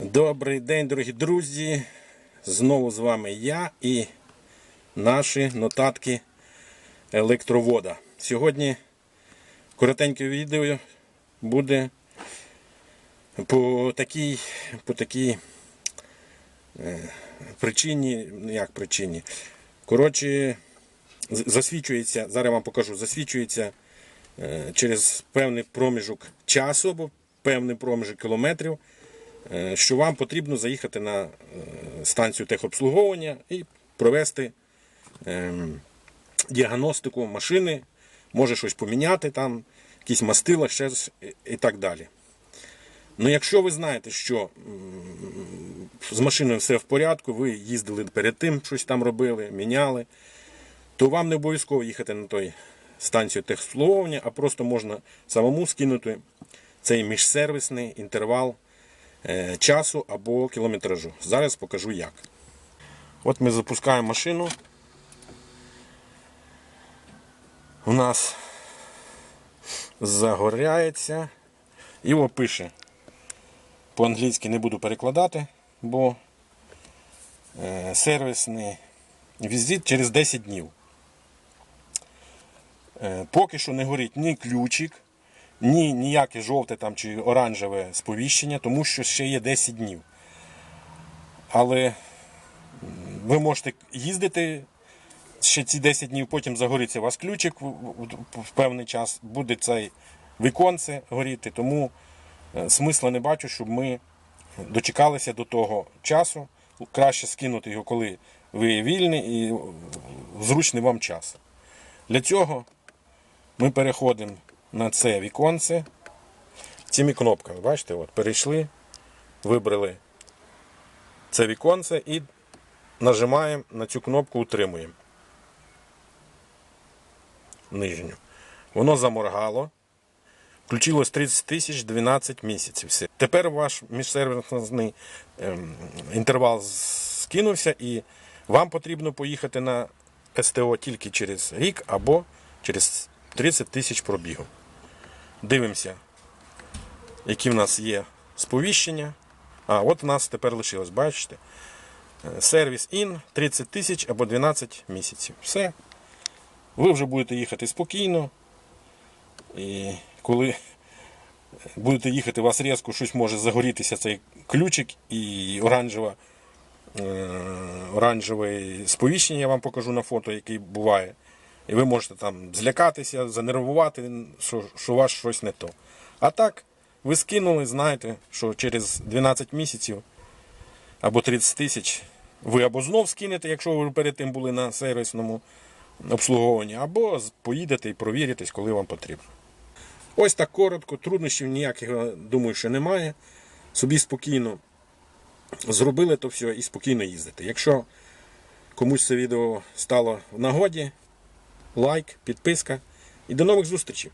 Добрий день, дорогі друзі. Знову з вами я і наші нотатки електровода. Сьогодні коротеньке відео буде по такій, по такій е, причині, ну як причині. Коротше, засвічується, зараз вам покажу, засвічується е, через певний проміжок часу або певний проміжок кілометрів, що вам потрібно заїхати на е, станцію техобслуговування і провести ем, діагностику машини, може щось поміняти там, якісь мастила, ще і- так далі. Ну, якщо ви знаєте, що з машиною все в порядку, ви їздили перед тим, щось там робили, міняли, то вам не обов'язково їхати на той станцію техобслуговування, а просто можна самому скинути цей міжсервісний інтервал е, часу або кілометражу. Зараз покажу як. От ми запускаємо машину. У нас загоряється і пише. По-англійськи не буду перекладати, бо е, сервісний візит через 10 днів. Е, Поки що не горить ні ключик, ні ніяке жовте там чи оранжеве сповіщення, тому що ще є 10 днів. Але ви можете їздити ще ці 10 днів, потім загориться у вас ключик в, певний час, буде цей віконце горіти, тому е, смисла не бачу, щоб ми дочекалися до того часу. Краще скинути його, коли ви вільні і зручний вам час. Для цього ми переходимо на це віконце цими кнопками. Бачите, от, перейшли, вибрали це віконце і нажимаємо на цю кнопку утримуємо. Нижню. Воно заморгало. Включилось 30 тисяч 12 місяців. Тепер ваш міжсервісний ем, інтервал скинувся і вам потрібно поїхати на СТО тільки через рік або через 30 тисяч пробігу. Дивимося, які в нас є сповіщення. А, от у нас тепер лишилось, бачите? Е, Сервіс ін 30 тисяч або 12 місяців. Все. Ви вже будете їхати спокійно. І коли будете їхати, у вас різко щось може загорітися цей ключик і оранжева, е, оранжеве сповіщення я вам покажу на фото, який буває. І ви можете там злякатися, занервувати, що, що у вас щось не то. А так, ви скинули, знаєте, що через 12 місяців або 30 тисяч ви або знов скинете, якщо ви перед тим були на сервісному обслуговуванні, або поїдете і провіритесь, коли вам потрібно. Ось так коротко, труднощів ніяких, думаю, що немає. Собі спокійно зробили то все і спокійно їздите. Якщо комусь це відео стало в нагоді, лайк, підписка і до нових зустрічей!